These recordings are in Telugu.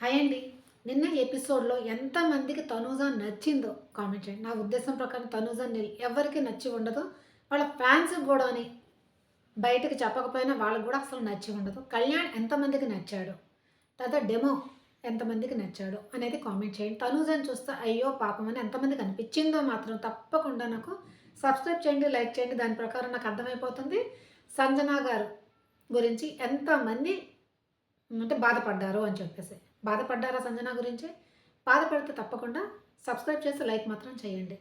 హాయ్ అండి. నిన్న ఎపిసోడ్లో ఎంతమందికి తనూజ నచ్చిందో కామెంట్ చేయండి. నా ఉద్దేశం ప్రకారం తనూజ ఎవరికి నచ్చి ఉండదు వాళ్ళ ఫ్యాన్స్ కూడా అని బయటకు చెప్పకపోయినా వాళ్ళకి కూడా అసలు నచ్చి ఉండదు. కళ్యాణ్ ఎంతమందికి నచ్చాడు? తర్వాత డెమో ఎంతమందికి నచ్చాడు అనేది కామెంట్ చేయండి. తనూజని చూస్తే అయ్యో పాపం అని ఎంతమందికి అనిపించిందో మాత్రం తప్పకుండా నాకు సబ్స్క్రైబ్ చేయండి లైక్ చేయండి. దాని ప్రకారం నాకు అర్థమైపోతుంది. సంజనా గారు గురించి ఎంతమంది అంటే బాధపడ్డారు అని చెప్పేసి. బాధపడ్డారా సంజన గురించి? బాధపడితే తప్పకుండా సబ్స్క్రైబ్ చేసి లైక్ మాత్రం చేయండి.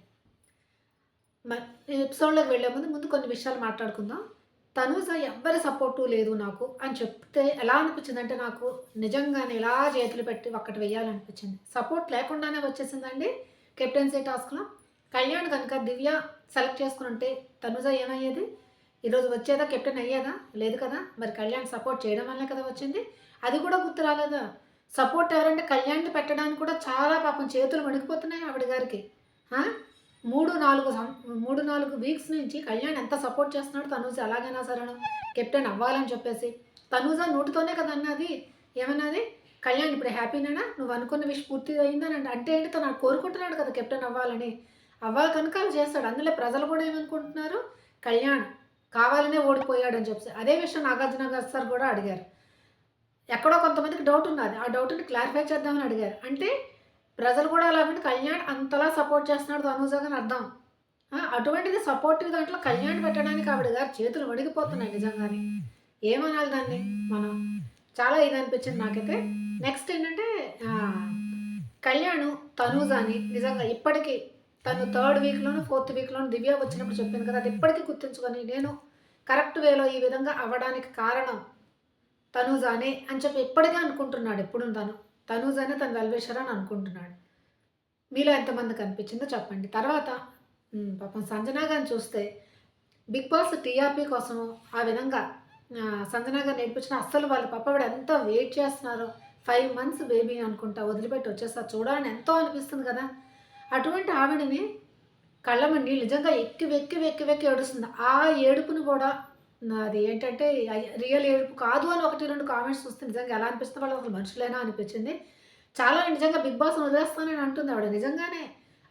మరి ఎపిసోడ్లోకి వెళ్ళే ముందు ముందు కొన్ని విషయాలు మాట్లాడుకుందాం. తనూజ ఎవ్వరి సపోర్టు లేదు నాకు అని చెప్తే ఎలా అనిపించిందంటే నాకు నిజంగానే ఎలా చేతులు పెట్టి ఒక్కటి వేయాలనిపించింది సపోర్ట్ లేకుండానే వచ్చేసిందండి కెప్టెన్సీ టాస్క్లో. కళ్యాణ్ కనుక దివ్య సెలెక్ట్ చేసుకుని ఉంటే తనుజ ఏమయ్యేది? ఈరోజు వచ్చేదా? కెప్టెన్ అయ్యేదా? లేదు కదా? మరి కళ్యాణ్ సపోర్ట్ చేయడం వల్లే కదా వచ్చింది? అది కూడా గుర్తు రాలేదా? సపోర్ట్ ఎవరంటే కళ్యాణ్ని పెట్టడానికి కూడా చాలా పాపం చేతులు వణికిపోతున్నాయి ఆవిడ గారికి. మూడు నాలుగు సం- మూడు నాలుగు వీక్స్ నుంచి కళ్యాణ్ ఎంత సపోర్ట్ చేస్తున్నాడు తనూజ ఎలాగైనా సరే కెప్టెన్ అవ్వాలని చెప్పేసి. తనూజ నోటితోనే కదా అన్నది. ఏమన్నది? కళ్యాణ్ ఇప్పుడు హ్యాపీనేనా నువ్వు అనుకున్న విష్ పూర్తి అయిందని అంటే ఏంటి తను కోరుకుంటున్నాడు కదా కెప్టెన్ అవ్వాలని. అవ్వాలి కనుక అలా చేస్తాడు. అందులో ప్రజలు కూడా ఏమనుకుంటున్నారు? కళ్యాణ్ కావాలనే ఓడిపోయాడని చెప్పేసి. అదే విషయం నాగార్జున గారు సార్ కూడా అడిగారు. ఎక్కడో కొంతమందికి డౌట్ ఉన్నది. ఆ డౌట్ని క్లారిఫై చేద్దామని అడిగారు. అంటే ప్రజలు కూడా అలాగంటే కళ్యాణ్ అంతలా సపోర్ట్ చేస్తున్నాడు తనూజ అని అర్థం. అటువంటిది సపోర్టివ్ దాంట్లో కళ్యాణ్ పెట్టడానికి ఆవిడ గారు చేతులు వణికిపోతున్నాయి నిజంగానే. ఏమనాలి దాన్ని మనం? చాలా ఇది అనిపించింది నాకైతే. నెక్స్ట్ ఏంటంటే కళ్యాణ్ తనూజాని నిజంగా ఇప్పటికీ తను థర్డ్ వీక్లోను ఫోర్త్ వీక్లోను దివ్య వచ్చినప్పుడు చెప్పింది కదా అది ఇప్పటికీ గుర్తుంచుకొని నేను కరెక్ట్ వేలో ఈ విధంగా అవ్వడానికి కారణం తనూజానే అని చెప్పి ఇప్పటికే అనుకుంటున్నాడు ఎప్పుడు తను. తనూజానే తను వెల్వేషర్ అని అనుకుంటున్నాడు. మీలో ఎంతమందికి అనిపించిందో చెప్పండి. తర్వాత పాపం సంజనా గారిని చూస్తే బిగ్ బాస్ టీఆర్పీ కోసం ఆ విధంగా సంజనా గారు నేర్పించిన అస్సలు వాళ్ళ పాప వాడు ఎంత వెయిట్ చేస్తున్నారో ఫైవ్ మంత్స్ బేబీ అనుకుంటా వదిలిపెట్టి వచ్చేస్తారు. చూడాలని ఎంతో అనిపిస్తుంది కదా. అటువంటి ఆవిడని కళ్ళ నిజంగా ఎక్కి వెక్కి వెక్కి వెక్కి ఏడుస్తుంది. ఆ ఏడుపుని కూడా అది ఏంటంటే రియల్ ఏడుపు కాదు అని ఒకటి రెండు కామెంట్స్ చూస్తే నిజంగా ఎలా అనిపిస్తే వాళ్ళు అసలు మనుషులేనా అనిపించింది? చాలా నిజంగా బిగ్ బాస్ వదిలేస్తానని అంటుంది ఆవిడ. నిజంగానే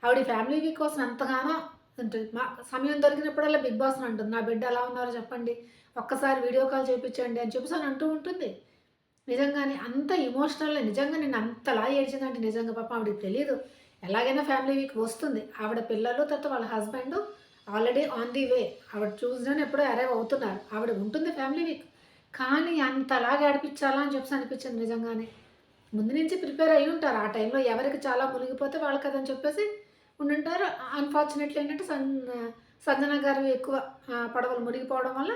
ఆవిడ ఫ్యామిలీ వీక్ కోసం ఎంతగానో ఉంటుంది మా సమయం దొరికినప్పుడల్లా బిగ్ బాస్ అంటుంది. నా బిడ్డ ఎలా ఉన్నారో చెప్పండి. ఒక్కసారి వీడియో కాల్ చేయించండి అని చెప్పేసి అని అంటూ ఉంటుంది. నిజంగానే అంత ఇమోషనల్ నిజంగా నేను అంతలా ఏడ్చిందంటే నిజంగా పాప ఆవిడకి తెలియదు ఎలాగైనా ఫ్యామిలీ వీక్ వస్తుంది. ఆవిడ పిల్లలు తర్వాత వాళ్ళ husband already on the way ఆవిడ చూసినా ఎప్పుడో అరైవ్ అవుతున్నారు. ఆవిడ ఉంటుంది ఫ్యామిలీ వీక్ కానీ అంతలాగా ఏడిపించాలా అని చెప్పి అనిపించింది నిజంగానే. ముందు నుంచి ప్రిపేర్ అయ్యి ఉంటారు. ఆ టైంలో ఎవరికి చాలా మునిగిపోతే వాళ్ళకి అదని చెప్పేసి ఉండుంటారు. అన్ఫార్చునేట్లీ ఏంటంటే సన్ సంజన గారు ఎక్కువ పడవలు మునిగిపోవడం వల్ల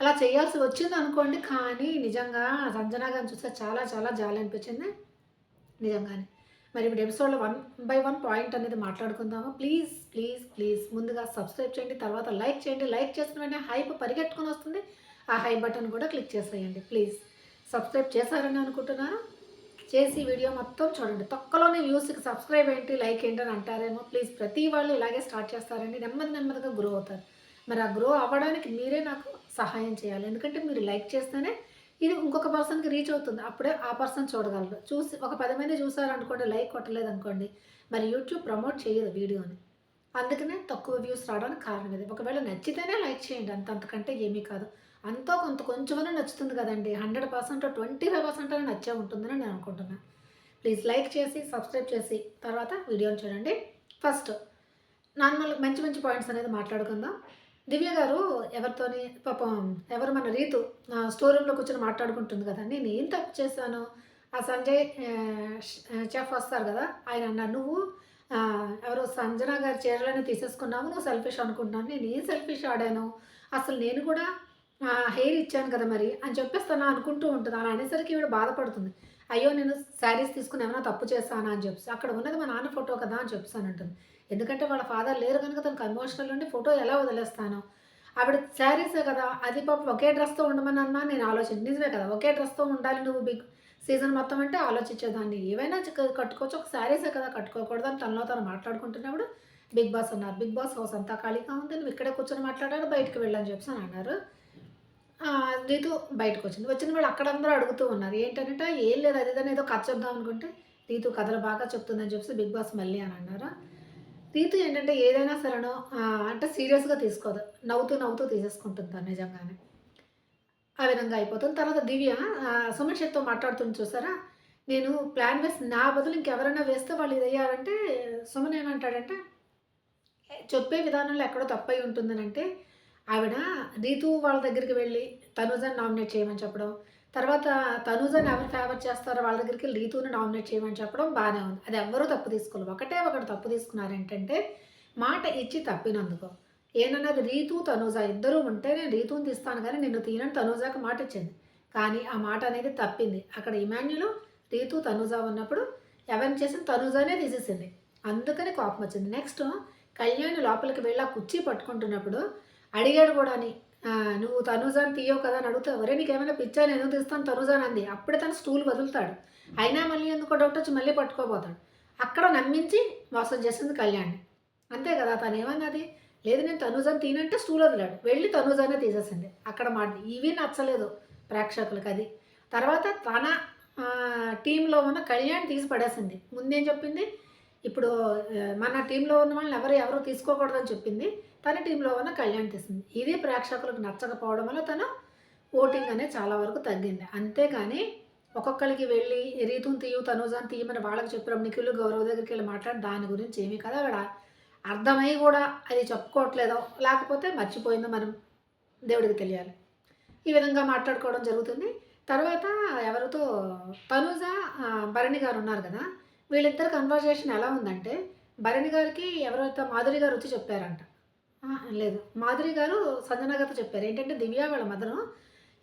అలా చేయాల్సి వచ్చింది అనుకోండి. కానీ నిజంగా సంజన గారిని చూస్తే చాలా చాలా జాలి అనిపించింది. నిజంగానే. మరి ఇప్పుడు ఎపిసోడ్లో వన్ బై వన్ పాయింట్ అనేది మాట్లాడుకుందాము. ప్లీజ్ ప్లీజ్ ప్లీజ్ ముందుగా సబ్స్క్రైబ్ చేయండి తర్వాత లైక్ చేయండి. లైక్ చేసిన వెంటనే హైప్ పరిగెట్టుకొని వస్తుంది. ఆ హై బటన్ కూడా క్లిక్ చేసేయండి. ప్లీజ్ సబ్స్క్రైబ్ చేశారని అనుకుంటున్నాను. చేసి వీడియో మొత్తం చూడండి. తొక్కలోనే వ్యూస్కి సబ్స్క్రైబ్ ఏంటి లైక్ ఏంటి అని అంటారేమో. ప్లీజ్ ప్రతి వాళ్ళు ఇలాగే స్టార్ట్ చేస్తారండి నెమ్మది నెమ్మదిగా గ్రో అవుతారు. మరి ఆ గ్రో అవ్వడానికి మీరే నాకు సహాయం చేయాలి. ఎందుకంటే మీరు లైక్ చేస్తేనే ఇది ఇంకొక పర్సన్కి రీచ్ అవుతుంది. అప్పుడే ఆ పర్సన్ చూడగలరు. చూసి ఒక పది మంది చూసారనుకోండి లైక్ కొట్టలేదు అనుకోండి మరి యూట్యూబ్ ప్రమోట్ చేయదు వీడియోని. అందుకనే తక్కువ వ్యూస్ రావడానికి కారణం ఇది. ఒకవేళ నచ్చితేనే లైక్ చేయండి. అంత అంతకంటే ఏమీ కాదు. అంతో కొంత కొంచెమైనా నచ్చుతుంది కదండి. Hundred percent twenty five percent అయినా నచ్చే ఉంటుందని నేను అనుకుంటున్నాను ప్లీజ్ లైక్ చేసి సబ్స్క్రైబ్ చేసి తర్వాత వీడియోని చూడండి. ఫస్ట్ నార్మల్ మంచి మంచి పాయింట్స్ అనేది మాట్లాడుకుందాం. దివ్య గారు ఎవరితోని పాపం ఎవరు మన రీతు స్టోర్ రూమ్లో కూర్చొని మాట్లాడుకుంటుంది కదా నేను ఏం తప్పు చేశాను. ఆ సంజయ్ చెఫ్ వస్తారు కదా ఆయన అన్నారు నువ్వు ఎవరో సంజన గారి చీరలని తీసేసుకున్నావు నువ్వు సెల్ఫిష్ అనుకుంటున్నాను నేను ఏం సెల్ఫిష్ ఆడాను? అసలు నేను కూడా హెయిర్ ఇచ్చాను కదా మరి అని చెప్పేస్తాను అనుకుంటూ ఉంటుంది. అలా అనేసరికి ఈవిడ బాధపడుతుంది. అయ్యో నేను శారీస్ తీసుకుని ఏమైనా తప్పు చేస్తానా అని చెప్పేసి అక్కడ ఉన్నది మా నాన్న ఫోటో కదా అని చెప్పేసి అంటుంది. ఎందుకంటే వాళ్ళ ఫాదర్ లేరు కనుక తనకు ఎమోషనల్ ఉండి ఫోటో ఎలా వదిలేస్తాను? ఆవిడ శారీసే కదా అది పాప ఒకే డ్రెస్తో ఉండమని అన్నా నేను ఆలోచన నిజమే కదా ఒకే డ్రెస్తో ఉండాలి నువ్వు బిగ్ సీజన్ మొత్తం అంటే ఆలోచించేదాన్ని. ఏవైనా కట్టుకోవచ్చు ఒక శారీసే కదా కట్టుకోకూడదు అని తనలో తను మాట్లాడుకుంటున్నప్పుడు బిగ్ బాస్ అన్నారు. బిగ్ బాస్ హౌస్ అంతా ఖాళీగా ఉంది నువ్వు ఇక్కడే కూర్చొని మాట్లాడాడు బయటకు వెళ్ళని చెప్పి అని అన్నారు. రీతు బయటకు వచ్చింది. వచ్చిన వాళ్ళు అక్కడందరూ అడుగుతూ ఉన్నారు. ఏంటంటే ఏం లేదు అది ఏదో కథ చెప్దాం అనుకుంటే రీతు కథలు బాగా చెప్తుందని చెప్పి బిగ్ బాస్ మళ్ళీ అని అన్నారు. రీతు ఏంటంటే ఏదైనా సరేనో అంటే సీరియస్గా తీసుకోదు. నవ్వుతూ నవ్వుతూ తీసేసుకుంటుంది నిజంగానే. ఆ విధంగా అయిపోతుంది. తర్వాత దివ్య సుమన్ శెట్టితో మాట్లాడుతుంది చూసారా? నేను ప్లాన్ వేసి నా బదులు ఇంకెవరైనా వేస్తే వాళ్ళు ఇది అయ్యారంటే సుమన్ ఏమంటాడంటే చెప్పే విధానంలో ఎక్కడో తప్పై ఉంటుందని అంటే ఆవిడ రీతు వాళ్ళ దగ్గరికి వెళ్ళి తనుజని నామినేట్ చేయమని చెప్పడం తర్వాత తనుజని ఎవరు ఫేవర్ చేస్తారో వాళ్ళ దగ్గరికి రీతుని నామినేట్ చేయమని చెప్పడం బాగానే ఉంది. అది ఎవ్వరూ తప్పు తీసుకోలేదు. ఒకటే ఒకటి తప్పు తీసుకున్నారు ఏంటంటే మాట ఇచ్చి తప్పినందుకు. ఏనన్నది రీతు తనూజ ఇద్దరూ ఉంటే నేను రీతుని తీస్తాను కానీ నిన్ను తీయనని తనూజాకి మాట ఇచ్చింది. కానీ ఆ మాట అనేది తప్పింది. అక్కడ ఇమాన్యులు రీతు తనూజ ఉన్నప్పుడు ఎవరిని చేసిన తనూజానే తీసేసింది. అందుకని కోపం వచ్చింది. నెక్స్ట్ కళ్యాణ్ లోపలికి వెళ్ళి ఆ కుర్చీ పట్టుకుంటున్నప్పుడు అడిగాడు కూడా అని నువ్వు తనుజాని తీయవు కదా అని అడుగుతావు నీకు నీకేమైనా పిచ్చా? నేను తీస్తాను? తనూజాని అంది. అప్పుడే తను స్టూల్ వదులుతాడు. అయినా మళ్ళీ ఎందుకో డౌట్ వచ్చి మళ్ళీ పట్టుకోబోతాడు. అక్కడ నమ్మించి మోసం చేసింది కళ్యాణ్ అంతే కదా తను ఏమన్నది? లేదు నేను తనూజాని తీనంటే స్టూల్ వదిలాడు. వెళ్ళి తనుజానే తీసేసింది. అక్కడ మాట ఇవి నచ్చలేదు ప్రేక్షకులకు అది. తర్వాత తన టీంలో ఉన్న కళ్యాణ్ తీసి పడేసింది. ముందేం చెప్పింది? ఇప్పుడు మన టీంలో ఉన్న వాళ్ళని ఎవరు ఎవరు తీసుకోకూడదని చెప్పింది. తన టీంలో ఉన్న కళ్యాణ్ తీసింది ఇది ప్రేక్షకులకు నచ్చకపోవడం వల్ల తను ఓటింగ్ అనేది చాలా వరకు తగ్గింది. అంతేగాని ఒక్కొక్కరికి వెళ్ళి రీతుని తీయు తనూజాని తీయమని వాళ్ళకి చెప్పినప్పుడు నిఖిల్ గౌరవ దగ్గరికి వెళ్ళి మాట్లాడి దాని గురించి ఏమీ కదా అక్కడ. అర్థమై కూడా అది చెప్పుకోవట్లేదో లేకపోతే మర్చిపోయిందో మనం దేవుడికి తెలియాలి. ఈ విధంగా మాట్లాడుకోవడం జరుగుతుంది. తర్వాత ఎవరితో? తనుజ భరణి గారు ఉన్నారు కదా. వీళ్ళిద్దరు కన్వర్జేషన్ ఎలా ఉందంటే భరణి గారికి ఎవరైతే మాధురి గారు వచ్చి చెప్పారంట. లేదు. మాధురి గారు సంజన గారితో చెప్పారు. ఏంటంటే దివ్య వాళ్ళ మదరు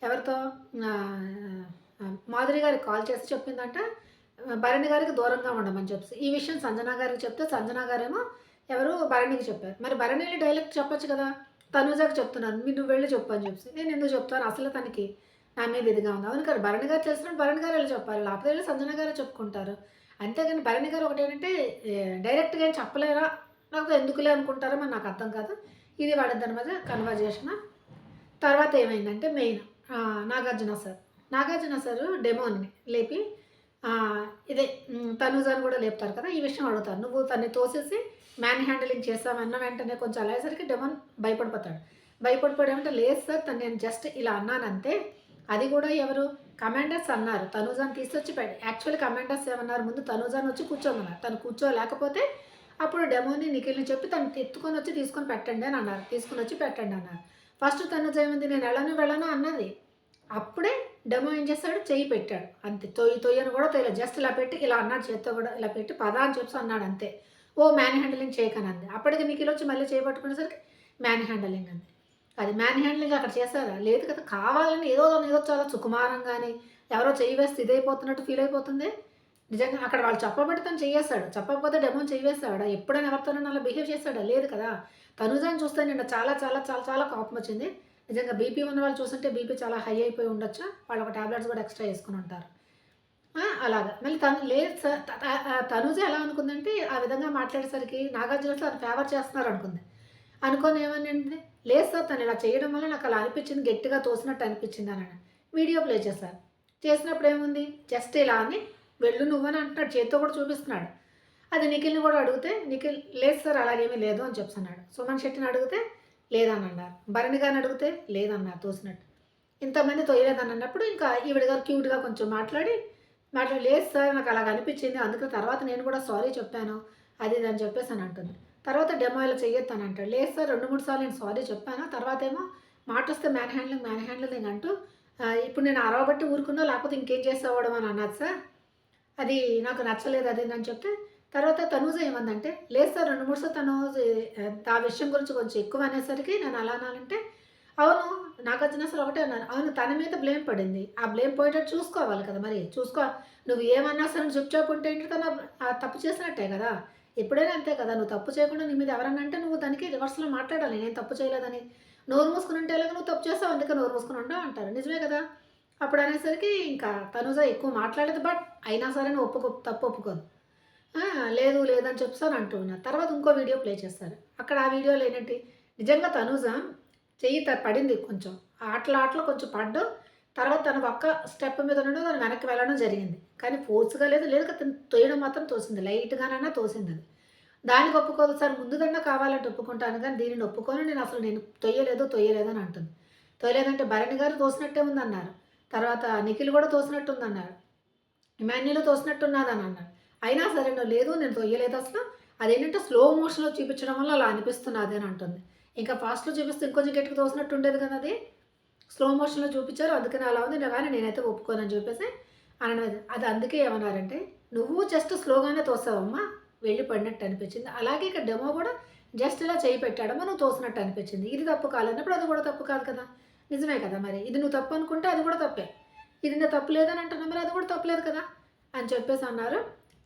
ఎవరితో? మాధురి గారికి కాల్ చేసి చెప్పిందంట భరణి గారికి దూరంగా ఉండమని చెప్పి ఈ విషయం సంజన గారికి చెప్తే సంజన గారేమో ఎవరు భరణికి చెప్పారు. మరి భరణి వెళ్ళి డైరెక్ట్ చెప్పొచ్చు కదా? తనుజాకి చెప్తున్నాను. మీరు నువ్వు వెళ్ళి చెప్పు అని చెప్పి నేను ఎందుకు చెప్తాను? అసలు తనకి నా మీద ఇదిగా ఉంది. అవును కదా భరణి గారు తెలిసినప్పుడు భరణి గారు వెళ్ళి చెప్పాలి. లేకపోతే వెళ్ళి సంజన గారే చెప్పుకుంటారు. అంతేగాని భరణి గారు ఒకటి ఏంటంటే డైరెక్ట్గా ఏం చెప్పలేరా? నాకు ఎందుకులే అనుకుంటారో మరి నాకు అర్థం కాదు. ఇది వాడిద్దరి మధ్య కన్వర్జేషన్ తర్వాత ఏమైందంటే main Nagarjuna sir Nagarjuna sir డెమోని లేపి ఇదే ఉమ్, కూడా లేపుతారు కదా ఈ విషయం అడుగుతారు. నువ్వు తన్ని తోసేసి మ్యాన్ హ్యాండిలింగ్ చేస్తామన్న వెంటనే కొంచెం అలాగేసరికి డెమోన్ భయపడిపోతాడు. భయపడిపోయాడంటే లేదు సార్ తను నేను జస్ట్ ఇలా అన్నానంతే అది కూడా ఎవరు? కమాండర్స్ అన్నారు. తనుజాన్ తీసుకొచ్చి పెట్టి యాక్చువల్లీ కమాండర్స్ ఏమన్నారు? ముందు తనుజాన్ వచ్చి కూర్చోమన్నారు. తను కూర్చోలేకపోతే అప్పుడు డెమోని నిఖిల్ని చెప్పి తను ఎత్తుకొని వచ్చి తీసుకొని పెట్టండి అని అన్నారు. తీసుకొని వచ్చి పెట్టండి అన్నారు. ఫస్ట్ తన ఏముంది? నేను వెళ్ళను వెళ్ళను అన్నది. అప్పుడే డెమో ఏం చేస్తాడు? చెయ్యి పెట్టాడు. అంతే. తొయ్యి తొయ్యను కూడా తొయ్యలేదు. జస్ట్ ఇలా పెట్టి ఇలా అన్నాడు చేత్తో కూడా ఇలా పెట్టి పదా అని చెప్పి అన్నాడు అంతే. ఓ మ్యాన్ హ్యాండిలింగ్ చేయకని అంది. అప్పటికి నిఖిల్ వచ్చి మళ్ళీ చేపట్టుకునేసరికి మ్యాన్ హ్యాండిలింగ్ అంది. అది మ్యాన్ హ్యాండ్లింగ్ అక్కడ చేశారా లేదు కదా. కావాలని ఏదో ఏదో చాలా సుకుమారంగాని ఎవరో చేయి వేస్తే ఇదైపోతున్నట్టు ఫీల్ అయిపోతుంది. నిజంగా అక్కడ వాళ్ళు చెప్పబట్టి తను చెయ్యేస్తాడు చెప్పకపోతే డెమో చెయ్యేస్తాడా ఎప్పుడైనా ఎవరితోనైనా అలా బిహేవ్ చేస్తాడా? లేదు కదా. తనుజాని చూస్తే నిన్న చాలా చాలా చాలా చాలా కోపం వచ్చింది. నిజంగా బీపీ ఉన్న వాళ్ళు చూస్తుంటే బీపీ చాలా హై అయిపోయి ఉండొచ్చు. వాళ్ళు ఒక టాబ్లెట్స్ కూడా ఎక్స్ట్రా వేసుకుని ఉంటారు. అలాగా. మళ్ళీ తను లేదు సార్ తనుజ ఎలా అనుకుందంటే ఆ విధంగా మాట్లాడేసరికి నాగార్జున తను ఫేవర్ చేస్తున్నారు అనుకుంది. అనుకొని ఏమని లేదు సార్ తను ఇలా చేయడం వల్ల నాకు అలా అనిపించింది గట్టిగా తోసినట్టు అనిపించింది అని వీడియో ప్లే చేశారు. చేసినప్పుడు ఏముంది? జస్ట్ ఇలా అని వెళ్ళు నువ్వని అంటున్నాడు చేత్తో కూడా చూపిస్తున్నాడు. అది నిఖిల్ని కూడా అడిగితే నిఖిల్ లేదు సార్ అలాగేమీ లేదు అని చెప్తున్నాడు. సుమన్ శెట్టిని అడిగితే లేదని అన్నారు భరణి గారిని అడిగితే లేదన్నారు తోసినట్టు. ఇంతమంది తోయలేదని అన్నప్పుడు ఇంకా ఈవిడ గారు క్యూట్గా కొంచెం మాట్లాడి మాట్లాడి లేదు సార్ నాకు అలాగ అనిపించింది. అందుకే తర్వాత నేను కూడా సారీ చెప్పాను. అది ఇది అని చెప్పేసి అని అంటుంది. తర్వాత డెమో ఇలా చెయ్యొద్దని అంటాడు. లేదు సార్ రెండు మూడు సార్లు నేను సారీ చెప్పాను. తర్వాత ఏమో మాట వస్తే మ్యాన్ హ్యాండ్లింగ్ మ్యాన్ హ్యాండ్లింగ్ అంటూ ఇప్పుడు నేను అరవబట్టి ఊరుకున్నా లేకపోతే ఇంకేం చేసేవాడు అని అన్నది సార్. అది నాకు నచ్చలేదు అది అని చెప్తే తర్వాత తనూజ ఏమందంటే లేదు సార్ రెండు మూడు సార్ తను ఆ విషయం గురించి కొంచెం ఎక్కువ అనేసరికి నేను అలా అనాలంటే అవును నాకు వచ్చిన అసలు ఒకటే అన్నారు అవును తన మీద బ్లేమ్ పడింది. ఆ బ్లేమ్ పోయేటట్టు చూసుకోవాలి కదా మరి. చూసుకో నువ్వు ఏమన్నా సరే చెప్పుకుంటే ఏంటి తను ఆ తప్పు చేసినట్టే కదా. ఎప్పుడైనా అంతే కదా నువ్వు తప్పు చేయకుండా నీ మీద ఎవరన్నా అంటే నువ్వు దానికి రివర్స్లో మాట్లాడాలి. నేను తప్పు చేయలేదని. నోరు మూసుకుని ఉంటే ఎలాగ నువ్వు తప్పు చేస్తావు? అందుకే నోరు మూసుకుని ఉంటావు అంటారు. నిజమే కదా? అప్పుడు అనేసరికి ఇంకా తనుజ ఎక్కువ మాట్లాడేది బట్ అయినా సరే ఒప్పుకో తప్పు ఒప్పుకోదు. లేదు లేదని చెప్తాను అంటూ ఉన్నారు తర్వాత ఇంకో వీడియో ప్లే చేస్తారు. అక్కడ ఆ వీడియోలో ఏంటంటే నిజంగా తనుజ చెయ్యి త- పడింది కొంచెం. ఆటల ఆటలు కొంచెం పడ్డు తర్వాత తన ఒక్క స్టెప్ మీద ఉండడం తను వెనక్కి వెళ్ళడం జరిగింది. కానీ ఫోర్స్గా లేదు లేదు తను తోయడం మాత్రం తోసింది. లైట్గానైనా తోసింది అది. దానికి ఒప్పుకోదు సార్ ముందుదన్నా కావాలంటే ఒప్పుకుంటాను కానీ దీనిని ఒప్పుకొని నేను అసలు నేను తొయ్యలేదు తొయ్యలేదు అని అంటుంది. తొయ్యలేదంటే భరణి గారు తోసినట్టే ఉందన్నారు. తర్వాత నిఖిల్ కూడా తోసినట్టుంది అన్నారు ఇమాన్యులు తోసినట్టున్నది అని అన్నాడు. అయినా సరే నువ్వు లేదు నేను తొయ్యలేదు అసలు. అదేంటంటే స్లో మోషన్లో చూపించడం వల్ల అలా అనిపిస్తున్నది అని అంటుంది. ఇంకా ఫాస్ట్లో చూపిస్తే ఇంకొంచెం గట్టిగా తోసినట్టు ఉండేది కదా అది. స్లో మోషన్లో చూపించారు అందుకని అలా ఉంది కానీ నేనైతే ఒప్పుకోనని చెప్పేసి అనడం. అది అందుకే ఏమన్నారంటే నువ్వు జస్ట్ స్లోగానే తోసావమ్మా వెళ్ళి పడినట్టు అనిపించింది. అలాగే ఇక్కడ డెమో కూడా జస్ట్ ఇలా చేయి పెట్టాడమ్మా నువ్వు తోసినట్టు అనిపించింది. ఇది తప్పు కాలన్నప్పుడు అది కూడా తప్పు కాదు కదా. నిజమే కదా మరి. ఇది నువ్వు తప్పు అనుకుంటే అది కూడా తప్పే. ఇది నేను తప్పు లేదని అంటున్నా మరి అది కూడా తప్పలేదు కదా అని చెప్పేసి అన్నారు.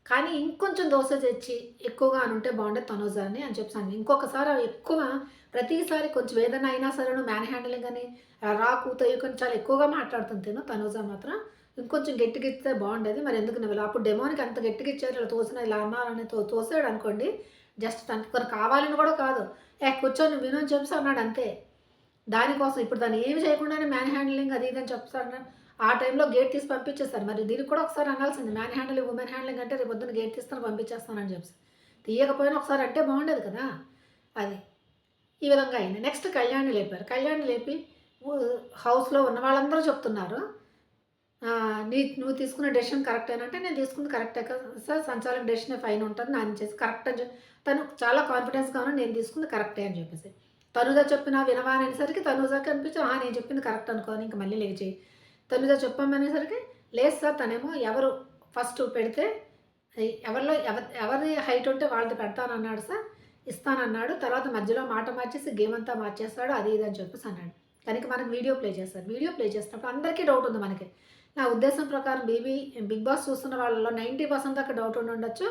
కానీ ఇంకొంచెం దోశ తెచ్చి ఎక్కువగా అని ఉంటే బాగుండే తనోజాని అని చెప్పాను ఇంకొకసారి ఎక్కువ ప్రతిసారి కొంచెం ఏదైనా అయినా సరే మ్యాన్ హ్యాండిలింగ్ అని రాకు కొంచెం చాలా ఎక్కువగా మాట్లాడుతుంది తిను తనోజా మాత్రం. ఇంకొంచెం గట్టిగా ఇస్తే బాగుండేది. మరి ఎందుకు నువ్వు అప్పుడు డెమోనికి అంత గట్టిగా ఇచ్చారు. ఇలా తోసిన ఇలా అన్నారని తో తోసాడు అనుకోండి. జస్ట్ తనకి కొన్ని కావాలని కూడా కాదు. ఏ కూర్చొని విను అని చెప్పేసి అన్నాడు అంతే. దానికోసం ఇప్పుడు దాన్ని ఏమి చేయకుండానే మ్యాన్ హ్యాండిలింగ్ అది ఇది అని ఆ టైంలో గేట్ తీసి పంపించేస్తారు. మరి దీనికి కూడా ఒకసారి అనాల్సింది. మ్యాన్ హ్యాండ్లింగ్ ఉమెన్ హ్యాండ్లింగ్ అంటే రేపు పొద్దున్న గేట్ తీస్తాను పంపించేస్తానని చెప్పి తీయకపోయినా ఒకసారి అంటే బాగుండేది కదా. అది ఈ విధంగా అయింది. నెక్స్ట్ కళ్యాణి లేపారు. కళ్యాణి లేపి హౌస్లో ఉన్న వాళ్ళందరూ చెప్తున్నారు. నీ నువ్వు తీసుకున్న డెసిషన్ కరెక్ట్ అంటే నేను తీసుకుంది కరెక్టే కదా సార్. సంచాలక డెసిషన్ ఫైన్ ఉంటుంది. నాన్న చేసి కరెక్ట్ అని చెప్పి. తను చాలా కాన్ఫిడెన్స్గా ఉన్నా నేను తీసుకుంది కరెక్టే అని చెప్పేసి. తనుజా చెప్పిన వినవా అనేసరికి తనుజాకి "ఆ, నేను చెప్పింది కరెక్ట్ అనుకోని ఇంక మళ్ళీ లేచి. తనుజా చెప్పమనేసరికి లేదు సార్ తనేమో ఎవరు ఫస్ట్ పెడితే ఎవరిలో ఎవరి ఎవరి హైట్ ఉంటే వాళ్ళది పెడతానన్నాడు సార్ ఇస్తానన్నాడు తర్వాత మధ్యలో మాట మార్చేసి గేమ్ అంతా మార్చేస్తాడు అది ఇది అని చెప్పేసి అన్నాడు. కనుక మనకి వీడియో ప్లే చేస్తారు. వీడియో ప్లే చేసినప్పుడు అందరికీ డౌట్ ఉంది మనకి. నా ఉద్దేశం ప్రకారం బీబీ బిగ్ బాస్ చూస్తున్న వాళ్ళలో నైంటీ పర్సెంట్ దాకా డౌట్ ఉండి ఉండొచ్చు.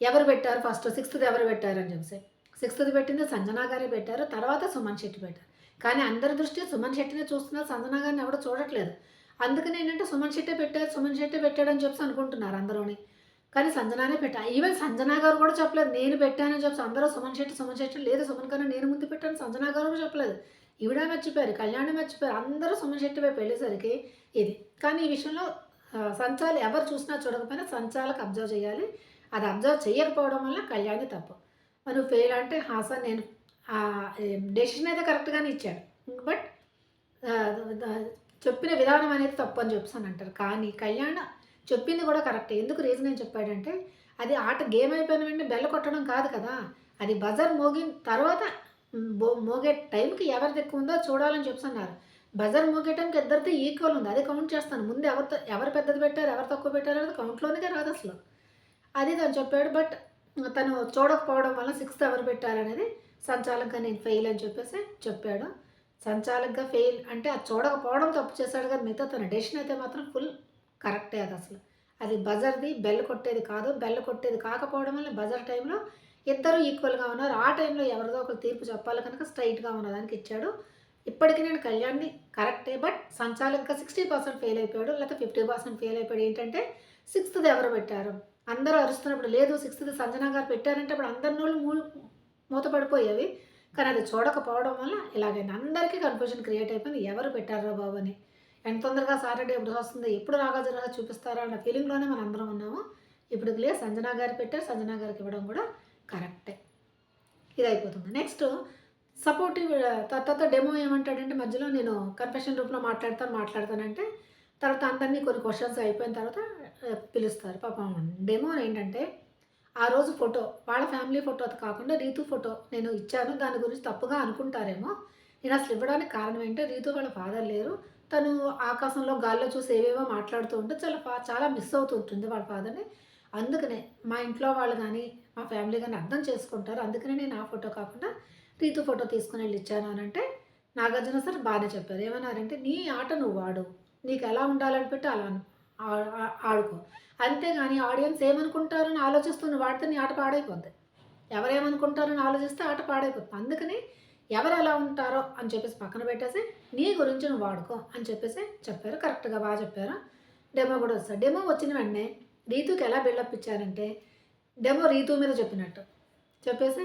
ఎవరు పెట్టారు ఫస్ట్? సిక్స్త్ ఎవరు పెట్టారు? అని చెప్పేసి. సిక్స్త్ పెట్టింది సంజనా గారే పెట్టారు తర్వాత సుమన్ శెట్టి పెట్టారు. కానీ అందరి దృష్టి సుమన్ శెట్టినే చూస్తున్నారు సంజనా గారిని ఎవరు చూడట్లేదు. అందుకని ఏంటంటే సుమన్ శెట్టే పెట్టారు సుమన్ శెట్టే పెట్టాడని చెప్పి అనుకుంటున్నారు అందరూని. కానీ సంజనానే పెట్టా ఈవెన్ సంజనా గారు కూడా చెప్పలేదు నేను పెట్టానని చెప్పి అందరూ సుమన్ శెట్టి సుమన్ శెట్టి లేదు సుమన్ గారు నేను ముందు పెట్టాను సంజనా గారు కూడా చెప్పలేదు. ఈవిడ మర్చిపోయారు కళ్యాణం మర్చిపోయారు అందరూ సుమన్ శెట్టి వైపు వెళ్ళేసరికి ఇది. కానీ ఈ విషయంలో సంచాలు ఎవరు చూసినా చూడకపోయినా సంచాలకు అబ్జర్వ్ చేయాలి. అది అబ్జర్వ్ చేయకపోవడం వల్ల కళ్యాణి తప్పు. నువ్వు ఫెయిల్ అంటే హాసన్ నేను డెసిషన్ అయితే కరెక్ట్గానే ఇచ్చాడు బట్ చెప్పిన విధానం అనేది తప్పు అని చెప్పాను అంటారు. కానీ కళ్యాణ చెప్పింది కూడా కరెక్ట్ ఎందుకు రీజన్ ఏం చెప్పాడంటే అది ఆట గేమ్ అయిపోయిన వెంటనే బెల్ల కొట్టడం కాదు కదా. అది బజర్ మోగిన తర్వాత బో- మోగే టైంకి ఎవరిది ఎక్కువ ఉందో చూడాలని చెప్తున్నారు బజర్ మోగే టైంకి ఇద్దరితో ఈక్వల్ ఉంది. అది కౌంట్ చేస్తాను. ముందు ఎవరితో ఎవరు పెద్దది పెట్టారు ఎవరు తక్కువ పెట్టారు అనేది కౌంట్లోనే రాదు అసలు. అది తను చెప్పాడు. బట్ తను చూడకపోవడం వల్ల సిక్స్త్ ఎవరు పెట్టారనేది సంచాలకుగా నేను ఫెయిల్ అని చెప్పేసి చెప్పాడు. సంచాలకుగా ఫెయిల్ అంటే అది చూడకపోవడం తప్పు చేశాడు కదా మిగతా తన డెసిషన్ అయితే మాత్రం ఫుల్ కరెక్టే అది అసలు. అది బజర్ది బెల్ కొట్టేది కాదు. బెల్ కొట్టేది కాకపోవడం వల్ల బజర్ టైంలో ఇద్దరు ఈక్వల్గా ఉన్నారు. ఆ టైంలో ఎవరిదో ఒకరు తీర్పు చెప్పాలి కనుక స్ట్రైట్గా ఉన్నదానికి ఇచ్చాడు. ఇప్పటికీ నేను కళ్యాణ్ని కరెక్టే బట్ సంచాలకుగా సిక్స్టీ పర్సెంట్ ఫెయిల్ అయిపోయాడు లేకపోతే ఫిఫ్టీ పర్సెంట్ ఫెయిల్ అయిపోయాడు. ఏంటంటే సిక్స్త్ది ఎవరు పెట్టారు? అందరూ అరుస్తున్నప్పుడు లేదు సిక్స్త్ సంజనా గారు పెట్టారంటే అప్పుడు అందరి నోళ్ళు మూ మూతపడిపోయేవి కానీ అది చూడకపోవడం వల్ల ఇలాగైంది. అందరికీ కన్ఫ్యూజన్ క్రియేట్ అయిపోయింది. ఎవరు పెట్టారా బాబు అని. ఎంత తొందరగా సాటర్డే ఎప్పుడు వస్తుంది? ఎప్పుడు నాగార్జున చూపిస్తారా అన్న ఫీలింగ్లోనే మనం అందరం ఉన్నాము. ఇప్పుడు లేదు సంజనా గారు పెట్టారు. సంజనా గారికి ఇవ్వడం కూడా కరెక్టే ఇది అయిపోతుంది. నెక్స్ట్ సపోర్టివ్ తర్వాత డెమో ఏమంటాడంటే మధ్యలో నేను కన్ఫెషన్ రూపంలో మాట్లాడతాను మాట్లాడతానంటే తర్వాత అందరినీ కొన్ని క్వశ్చన్స్ అయిపోయిన తర్వాత పిలుస్తారు. పాపం డెమో ఏంటంటే ఆ రోజు ఫోటో వాళ్ళ ఫ్యామిలీ ఫోటో కాకుండా రీతు ఫోటో నేను ఇచ్చాను. దాని గురించి తప్పుగా అనుకుంటారేమో. నేను అసలు ఇవ్వడానికి కారణం ఏంటంటే రీతు వాళ్ళ ఫాదర్ లేరు. తను ఆకాశంలో గాల్లో చూసి ఏవేవో మాట్లాడుతూ ఉంటే చాలా చాలా మిస్ అవుతూ ఉంటుంది వాళ్ళ ఫాదర్ని అందుకనే మా ఇంట్లో వాళ్ళు కానీ మా ఫ్యామిలీ కానీ అర్థం చేసుకుంటారు. అందుకనే నేను ఆ ఫోటో కాకుండా రీతు ఫోటో తీసుకుని వెళ్ళి ఇచ్చాను అని అంటే నాగార్జున సార్ బాగానే చెప్పారు. ఏమన్నారంటే నీ ఆట నువ్వు వాడు నీకు ఎలా ఉండాలని పెట్టి అలా అను- ఆడుకో. అంతేగాని ఆడియన్స్ ఏమనుకుంటారని ఆలోచిస్తూ వాడితే నీ ఆట పాడైపోద్ది. ఎవరేమనుకుంటారని ఆలోచిస్తే ఆట పాడైపోతుంది అందుకని ఎవరు ఎలా ఉంటారో అని చెప్పేసి పక్కన పెట్టేసి నీ గురించి నువ్వు వాడుకో అని చెప్పేసి చెప్పారు. కరెక్ట్గా బాగా చెప్పారు. డెమో కూడా వస్తారు డెమో వచ్చిన వెంటనే రీతుకి ఎలా బిల్డప్ ఇచ్చారంటే డెమో రీతు మీద చెప్పినట్టు. చెప్పేసి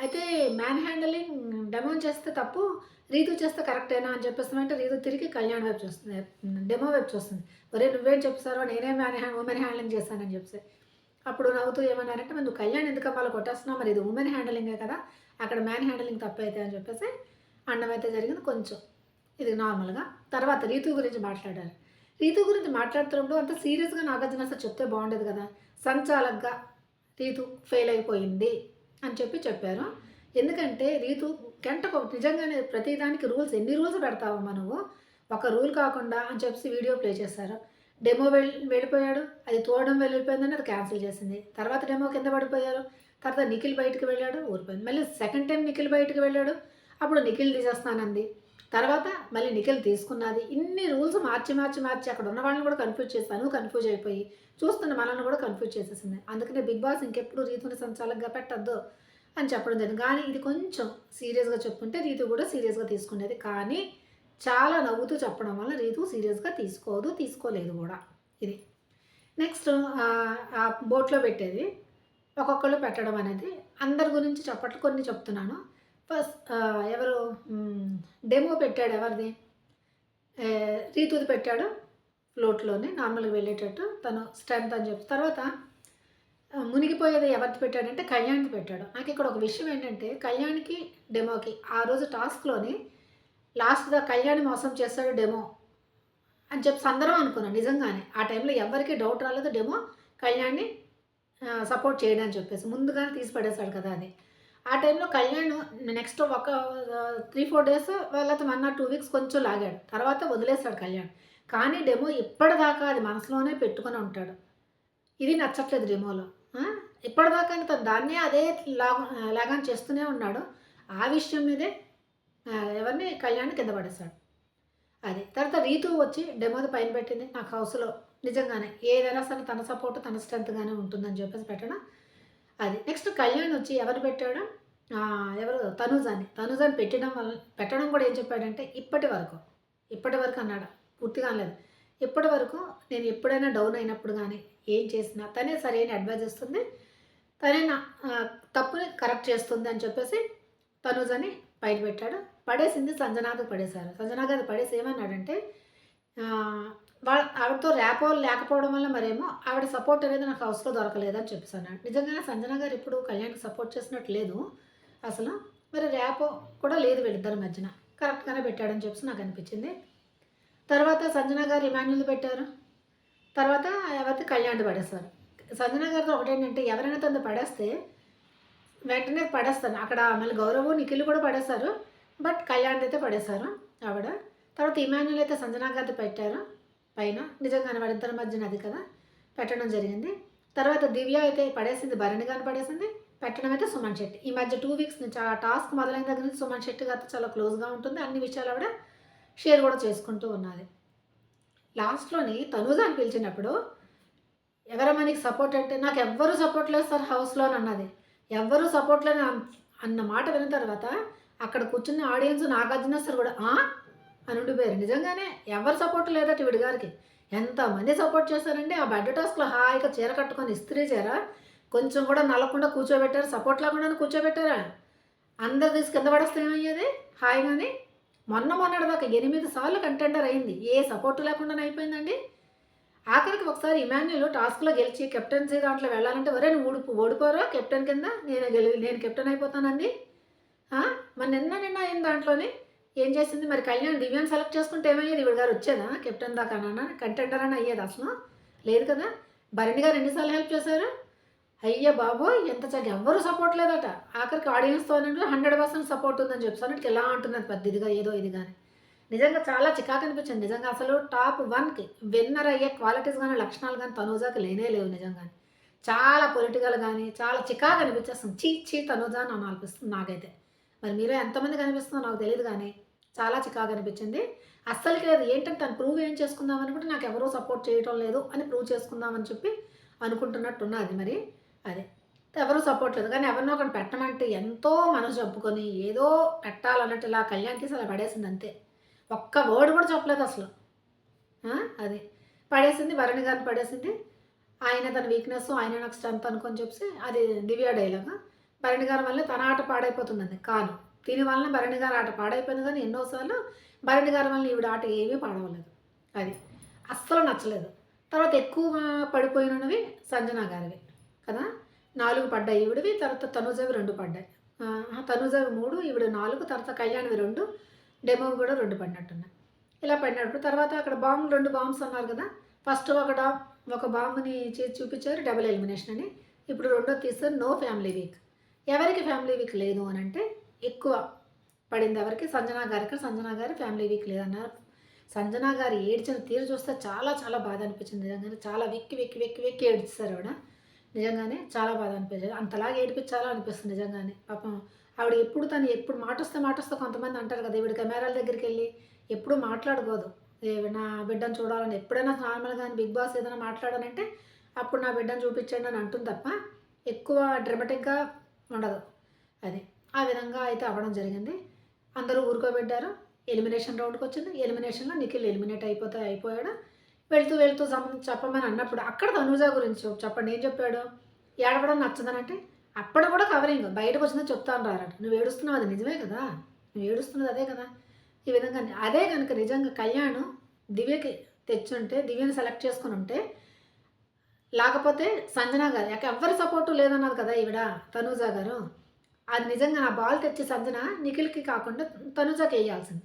అయితే మ్యాన్ హ్యాండలింగ్ డెమో చేస్తే తప్పు రీతు చేస్తే కరెక్టేనా అని చెప్పేస్తామంటే రీతు తిరిగి కళ్యాణ్ వైపు చూస్తుంది. డెమో వైపు చూస్తుంది. ఒరే నువ్వేం చెప్తారో నేనే మ్యాన్ హ్యాండ్ ఉమెన్ హ్యాండ్లింగ్ చేశానని చెప్పి అప్పుడు నవ్వుతూ ఏమన్నారంటే నువ్వు కళ్యాణ్ ఎందుకు వాళ్ళు కొట్టేస్తున్నావు? మరి ఇది ఉమెన్ హ్యాండలింగే కదా. అక్కడ మ్యాన్ హ్యాండిలింగ్ తప్పైతే అని చెప్పేసి అండం అయితే జరిగింది కొంచెం. ఇది నార్మల్గా తర్వాత రీతు గురించి మాట్లాడారు. రీతు గురించి మాట్లాడుతున్నప్పుడు అంత సీరియస్గా నాగార్జున సార్ చెప్తే బాగుండేది కదా. సంచాలకగా రీతు ఫెయిల్ అయిపోయింది అని చెప్పి చెప్పారు. ఎందుకంటే రీతు గంటకు నిజంగానే ప్రతిదానికి రూల్స్ ఎన్ని రూల్స్ పెడతావు మనము ఒక రూల్ కాకుండా అని చెప్పి వీడియో ప్లే చేశారు. డెమో వెళ్ళి వెళ్ళిపోయాడు. అది తోడడం వెళ్ళిపోయిందని అది క్యాన్సిల్ చేసింది. తర్వాత డెమో కింద పడిపోయారు. తర్వాత నిఖిల్ బయటకు వెళ్ళాడు ఊరిపోయింది. మళ్ళీ సెకండ్ టైం నిఖిల్ బయటకు వెళ్ళాడు. అప్పుడు నిఖిల్ తీసేస్తానంది. తర్వాత మళ్ళీ నిఖిల్ తీసుకున్నది. ఇన్ని రూల్స్ మార్చి మార్చి మార్చి అక్కడ ఉన్న వాళ్ళని కూడా కన్ఫ్యూజ్ చేస్తాను కన్ఫ్యూజ్ అయిపోయి చూస్తున్న మనల్ని కూడా కన్ఫ్యూజ్ చేసేసింది. అందుకనే బిగ్ బాస్ ఇంకెప్పుడు రీతుని సంచాలకంగా పెట్టద్దు. అని చెప్పడం జరిగింది. కానీ ఇది కొంచెం సీరియస్గా చెప్పుకుంటే రీతు కూడా సీరియస్గా తీసుకునేది. కానీ చాలా నవ్వుతూ చెప్పడం వల్ల రీతు సీరియస్గా తీసుకోదు తీసుకోలేదు కూడా. ఇది. నెక్స్ట్ ఆ బోట్లో పెట్టేది. ఒక్కొక్కరు పెట్టడం అనేది అందరి గురించి చెప్పట్లు కొన్ని చెప్తున్నాను. ఫస్ట్ ఎవరు డెమో పెట్టాడు ఎవరిది? రీతుది పెట్టాడు. ఫ్లోట్లోనే నార్మల్గా వెళ్ళేటట్టు తను స్ట్రెంత్ అని చెప్పి. తర్వాత మునిగిపోయేది ఎవరికి పెట్టాడంటే కళ్యాణ్కి పెట్టాడు. నాకు ఇక్కడ ఒక విషయం ఏంటంటే కళ్యాణ్కి డెమోకి ఆ రోజు టాస్క్లోని లాస్ట్గా కళ్యాణ్ మోసం చేస్తాడు డెమో అని చెప్పి అందరం అనుకున్నాను నిజంగానే. ఆ టైంలో ఎవరికి డౌట్ రాలేదు డెమో కళ్యాణ్ని సపోర్ట్ చేయడం అని చెప్పేసి ముందుగానే తీసి పడేశాడు కదా అది. ఆ టైంలో కళ్యాణ్ నెక్స్ట్ ఒక త్రీ ఫోర్ డేస్ వాళ్ళతో వన్ ఆర్ టూ వీక్స్ కొంచెం లాగాడు. తర్వాత వదిలేస్తాడు కళ్యాణ్. కానీ డెమో ఇప్పటిదాకా అది మనసులోనే పెట్టుకొని ఉంటాడు. ఇది నచ్చట్లేదు డెమోలో. ఇప్పటిదాకా తను దాన్నే అదే లాగ లాగాన్ చేస్తూనే ఉన్నాడు. ఆ విషయం మీదే ఎవరిని కళ్యాణ్ కింద పడేశాడు. అది తర్వాత రీతు వచ్చి డెమోది పైన పెట్టింది. నాకు హౌస్లో నిజంగానే ఏదైనా సరే తన సపోర్ట్ తన స్ట్రెంత్గానే ఉంటుందని చెప్పేసి పెట్టడం అది నెక్స్ట్ కళ్యాణ్ వచ్చి ఎవరు పెట్టాడు? ఆ, ఎవరు? తనుజాని. తనుజాని పెట్టడం వల్ల పెట్టడం కూడా ఏం చెప్పాడంటే ఇప్పటి వరకు ఇప్పటి వరకు అన్నాడు. పూర్తిగా అనలేదు. ఇప్పటి వరకు నేను ఎప్పుడైనా డౌన్ అయినప్పుడు కానీ ఏం చేసినా తనే సరైన అడ్వైజ్ ఇస్తుంది. తనే నా తప్పుని కరెక్ట్ చేస్తుంది అని చెప్పేసి తనుజని పైన పెట్టాడు. పడేసింది సంజనాథ్ పడేశారు. సంజనాథ్ అది పడేసి ఏమన్నాడంటే వాళ్ళ ఆవిడతో ర్యాపో లేకపోవడం వల్ల మరేమో ఆవిడ సపోర్ట్ అనేది నాకు హౌస్లో దొరకలేదని చెప్పేసాను నిజంగానే సంజన గారు ఇప్పుడు కళ్యాణ్కి సపోర్ట్ చేసినట్టు లేదు. అసలు మరి ర్యాపో కూడా లేదు వీళ్ళిద్దరి మధ్యన. కరెక్ట్గానే పెట్టాడని చెప్పేసి నాకు అనిపించింది. తర్వాత సంజన గారు ఇమాన్యుల్ పెట్టారు. తర్వాత ఎవరిది కళ్యాణ్ పడేస్తారు. సంజన గారితో ఒకటేంటంటే ఎవరైనా తను పడేస్తే వెంటనే పడేస్తాను. అక్కడ మళ్ళీ గౌరవ్ నిఖిల్ కూడా పడేశారు బట్ కళ్యాణ్ అయితే పడేశారు ఆవిడ. తర్వాత ఇమాన్యుల్ అయితే సంజన గారిది పెట్టారు. పైన నిజంగానే వాళ్ళిద్దరి మధ్యన అది కదా. పెట్టడం జరిగింది. తర్వాత దివ్య అయితే పడేసింది భరణి గారిని పడేసింది. పెట్టడం అయితే సుమన్ శెట్టి. ఈ మధ్య టూ వీక్స్ నుంచి ఆ టాస్క్ మొదలైన దగ్గర నుంచి సుమన్ శెట్టి గారితో చాలా క్లోజ్గా ఉంటుంది. అన్ని విషయాలు ఆవిడ షేర్ కూడా చేసుకుంటూ ఉన్నది. లాస్ట్లోని తనూజాని పిలిచినప్పుడు ఎవరమ్మా నీకు సపోర్ట్ అంటే? నాకు ఎవ్వరు సపోర్ట్ లేదు సార్ హౌస్లో అని అన్నది. ఎవ్వరు సపోర్ట్ లేని అన్న మాట విన్న తర్వాత అక్కడ కూర్చున్న ఆడియన్స్ నాగార్జున సార్ కూడా అని ఉండిపోయారు. నిజంగానే ఎవరు సపోర్ట్ లేదట వీడి గారికి? ఎంతమంది సపోర్ట్ చేశారంటే ఆ బెడ్ టాస్క్లో హాయిగా చీర కట్టుకొని ఇస్త్రీ చీర కొంచెం కూడా నల్లకుండా కూర్చోబెట్టారు. సపోర్ట్ లేకుండా కూర్చోబెట్టారా? అందరు తీసి కింద పడేస్తే ఏమయ్యేది? హాయిగానే మొన్న మొన్నటిదాకా ఎనిమిది సార్లు కంటెండర్ అయింది. ఏ సపోర్ట్ లేకుండా అయిపోయిందండి? ఆఖరికి ఒకసారి ఇమాన్యుల్ టాస్క్లో గెలిచి కెప్టెన్సీ దాంట్లో వెళ్ళాలంటే ఒరే నువ్వు ఊడిపో ఓడిపోరా కెప్టెన్ కింద? నేను గెలి నేను కెప్టెన్ అయిపోతానండి. మరి నిన్న నిన్న అయిన దాంట్లోనే? ఏం చేసింది? మరి కళ్యాణ్ దివ్యాన్ని సెలెక్ట్ చేసుకుంటే ఏమయ్యేది? ఇవిడ గారు వచ్చేదా? కెప్టెన్ దాకా కంటెండర్ అని అయ్యేది అసలు? లేదు కదా? భరణి గారు ఎన్నిసార్లు హెల్ప్ చేశారు? అయ్యే బాబో ఎంత చక్కగా ఎవ్వరూ సపోర్ట్ లేదట. ఆఖరికి ఆడియన్స్తో హండ్రెడ్ పర్సెంట్ సపోర్ట్ ఉందని చెప్పి ఎలా అంటున్నది పెద్ద ఇదిగా ఏదో ఇది కానీ నిజంగా చాలా చికాకు అనిపించింది. నిజంగా అసలు టాప్ వన్కి విన్నర్ అయ్యే క్వాలిటీస్ కానీ లక్షణాలు కానీ తనూజాకి లేనే లేవు నిజంగా చాలా పొలిటికల్ కానీ చాలా చికాకు అనిపించేస్తుంది. చీ చీ తనూజా అని అనిపిస్తుంది నాకైతే. మరి మీరే ఎంతమంది కనిపిస్తుందో నాకు తెలియదు కానీ చాలా చికాకు అనిపించింది. అస్సలు లేదు. ఏంటంటే తను ప్రూవ్ ఏం చేసుకుందాం అనుకుంటే నాకు ఎవరూ సపోర్ట్ చేయటం లేదు అని ప్రూవ్ చేసుకుందామని చెప్పి అనుకుంటున్నట్టున్నది మరి. అదే. ఎవరు సపోర్ట్ లేదు. కానీ ఎవరినో ఒకటి పెట్టమంటే ఎంతో మనసు చెప్పుకొని ఏదో పెట్టాలన్నట్టు ఇలా కళ్యాణ్కి అలా పడేసింది అంతే. ఒక్క వర్డ్ కూడా చెప్పలేదు అసలు. అది. పడేసింది భరణి గారిని పడేసింది. ఆయన తన వీక్నెస్ ఆయన నాకు స్ట్రెంత్ అనుకొని చెప్పి అది దివ్య డైలాగ్ భరణి గారి వల్ల తన ఆట పాడైపోతుందని కాదు. దీని వలన భరణి గారి ఆట పాడైపోయింది కానీ ఎన్నోసార్లు భరణి గారి వల్ల ఈవిడ ఆట ఏమీ పాడవలేదు. అది. అస్సలు నచ్చలేదు. తర్వాత ఎక్కువ పడిపోయినవి సంజన గారివి. కదా? నాలుగు పడ్డాయి. ఈవిడవి తర్వాత తనుజవి రెండు పడ్డాయి. తనుజవి మూడు ఈవిడ నాలుగు తర్వాత కళ్యాణ్వి రెండు డెమోవి కూడా రెండు పడినట్టున్నాయి. ఇలా పడినప్పుడు తర్వాత అక్కడ బాంబులు రెండు బాంబ్స్ అన్నారు కదా? ఫస్ట్ ఒక ఒక బాంబుని చేసి చూపించారు డబుల్ ఎలిమినేషన్ అని. ఇప్పుడు రెండో తీస్తారు నో ఫ్యామిలీ వీక్. ఎవరికి ఫ్యామిలీ వీక్ లేదు అని అంటే ఎక్కువ పడింది ఎవరికి? సంజనా గారికి. సంజనా గారి ఫ్యామిలీ వీక్ లేదన్నారు. సంజనా గారు ఏడ్చిన తీరు చూస్తే చాలా చాలా బాధ అనిపించింది. నిజంగానే చాలా వెక్కి వెక్కి వెక్కి వెక్కి ఏడ్చారు ఆవిడ. నిజంగానే చాలా బాధ అనిపించింది. అంతలాగా ఏడిపించాలో అనిపిస్తుంది నిజంగానే. పాపం ఆవిడ ఎప్పుడు తను ఎప్పుడు మాట వస్తే మాట వస్తే కొంతమంది అంటారు కదా ఈవిడ కెమెరాల దగ్గరికి వెళ్ళి ఎప్పుడు మాట్లాడుకోదు. నా బిడ్డను చూడాలని ఎప్పుడైనా నార్మల్గా బిగ్ బాస్ ఏదైనా మాట్లాడానంటే అప్పుడు నా బిడ్డను చూపించండి అని అంటుంది తప్ప ఎక్కువ డ్రమటిక్గా ఉండదు. అది. ఆ విధంగా అయితే అవ్వడం జరిగింది. అందరూ ఊరుకోబెట్టారు. ఎలిమినేషన్ రౌండ్కి వచ్చింది ఎలిమినేషన్లో నిఖిల్ ఎలిమినేట్ అయిపోతే అయిపోయాడు. వెళ్తూ వెళ్తూ చెప్పమని అన్నప్పుడు అక్కడ తనూజ గురించి చెప్పండి ఏం చెప్పాడు? ఏడవడం నచ్చదనంటే అప్పుడు కూడా కవరింగ్ బయటకు వచ్చిందో చెప్తాను రారట. నువ్వు ఏడుస్తున్నావు అది నిజమే కదా? నువ్వు ఏడుస్తున్నది అదే కదా? ఈ విధంగా అదే కనుక నిజంగా కళ్యాణం దివ్యకి తెచ్చుంటే దివ్యని సెలెక్ట్ చేసుకుని ఉంటే లేకపోతే సంజన గారు యాక ఎవ్వరి సపోర్టు లేదన్నారు కదా ఈవిడ తనూజ గారు. అది నిజంగా నా బాల్ తెచ్చి సంజన నిఖిల్కి కాకుండా తనూజకి వేయాల్సింది.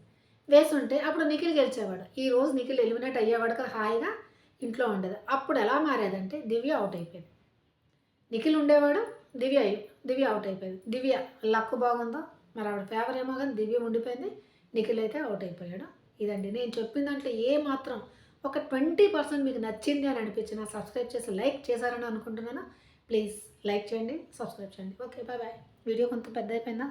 వేసుంటే అప్పుడు నిఖిల్ గెలిచేవాడు. ఈ రోజు నిఖిల్ ఎలిమినేట్ అయ్యేవాడు కదా హాయిగా ఇంట్లో ఉండేది. అప్పుడు ఎలా మారేదంటే దివ్య అవుట్ అయిపోయింది. నిఖిల్ ఉండేవాడు దివ్య దివ్య అవుట్ అయిపోయింది. దివ్య లక్ బాగుందో? మరి ఆవిడ ఫేవర్ ఏమో కానీ దివ్య ఉండిపోయింది. నిఖిల్ అయితే అవుట్ అయిపోయాడు. ఇదండి. నేను చెప్పిన దాంట్లో ఏ మాత్రం ఒక ట్వంటీ పర్సెంట్ మీకు నచ్చింది అని అనిపించిన సబ్స్క్రైబ్ చేసి లైక్ చేశారని అనుకుంటున్నాను. ప్లీజ్ లైక్ చేయండి సబ్స్క్రైబ్ చేయండి. ఓకే బాయ్ బాయ్ వీడియో కొంత పెద్ద అయిపోయిందా